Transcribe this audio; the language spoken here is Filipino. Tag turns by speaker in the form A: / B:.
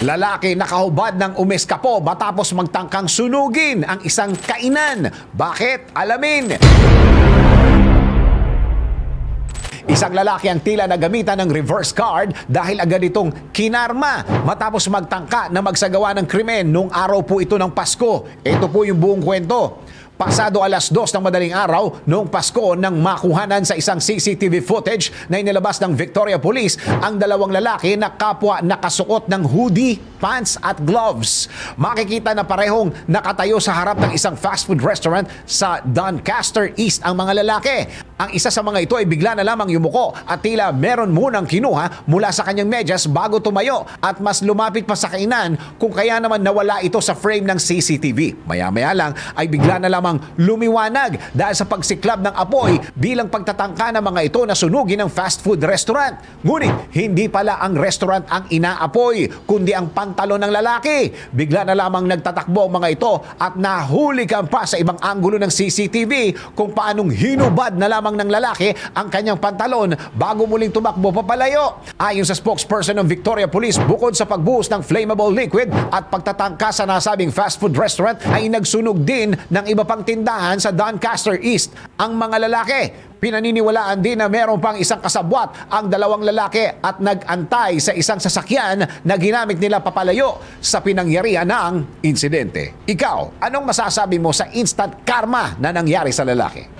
A: Lalaki nakahubad ng umeskapo matapos magtangkang sunugin ang isang kainan. Bakit? Alamin! Isang lalaki ang tila nagamitan ng reverse card dahil agad itong kinarma matapos magtangka na magsagawa ng krimen nung araw po ito ng Pasko. Ito po yung buong kwento. Pasado alas dos ng madaling araw noong Pasko nang makuhanan sa isang CCTV footage na inilabas ng Victoria Police ang dalawang lalaki na kapwa nakasuot ng hoodie, pants at gloves. Makikita na parehong nakatayo sa harap ng isang fast food restaurant sa Doncaster East ang mga lalaki. Ang isa sa mga ito ay bigla na lamang yumuko at tila meron munang kinuha mula sa kanyang medyas bago tumayo at mas lumapit pa sa kainan kung kaya naman nawala ito sa frame ng CCTV. Maya-maya lang ay bigla na lamang lumiwanag dahil sa pagsiklab ng apoy bilang pagtatangka ng mga ito na sunugin ng fast food restaurant. Ngunit hindi pala ang restaurant ang inaapoy kundi ang pantalon ng lalaki. Bigla na lamang nagtatakbo ang mga ito at nahuli ka pa sa ibang anggulo ng CCTV kung paanong hinubad na lamang ng lalaki ang kanyang pantalon bago muling tumakbo papalayo. Ayon sa spokesperson ng Victoria Police, bukod sa pagbuhos ng flammable liquid at pagtatangka sa nasabing fast food restaurant ay nagsunog din ng iba pang tindahan sa Doncaster East ang mga lalaki. Pinaniniwalaan din na meron pang isang kasabwat ang dalawang lalaki at nag-antay sa isang sasakyan na ginamit nila papalayo sa pinangyarihan ng insidente. Ikaw, anong masasabi mo sa instant karma na nangyari sa lalaki?